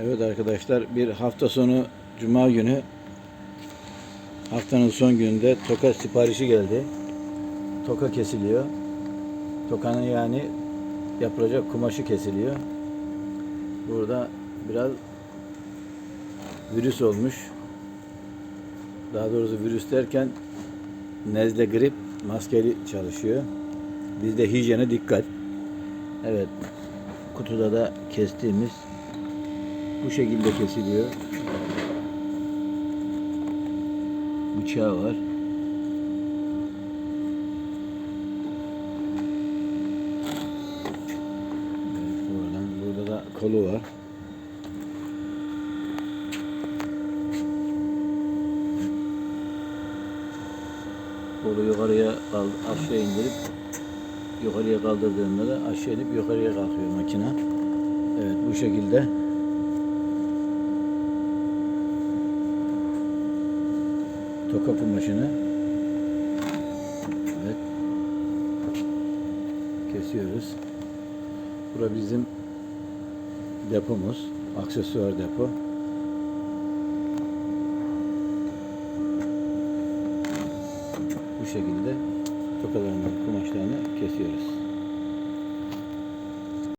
Evet arkadaşlar bir hafta sonu Cuma günü haftanın son gününde toka siparişi geldi. Toka kesiliyor. Tokanın yani yapılacak kumaşı kesiliyor. Burada biraz virüs olmuş. Daha doğrusu virüs derken nezle grip maskeli çalışıyor. Bizde hijyene dikkat. Evet. Kutuda da kestiğimiz bu şekilde kesiliyor. Bıçağı var. Burada da kolu var. Kolu yukarıya kal- aşağı indirip yukarıya kaldırdığında da aşağı inip yukarıya kalkıyor makine. Evet bu şekilde. Toka kumaşını evet kesiyoruz. Bura bizim depomuz, aksesuar depo. Bu şekilde tokalarını, kumaşlarını kesiyoruz.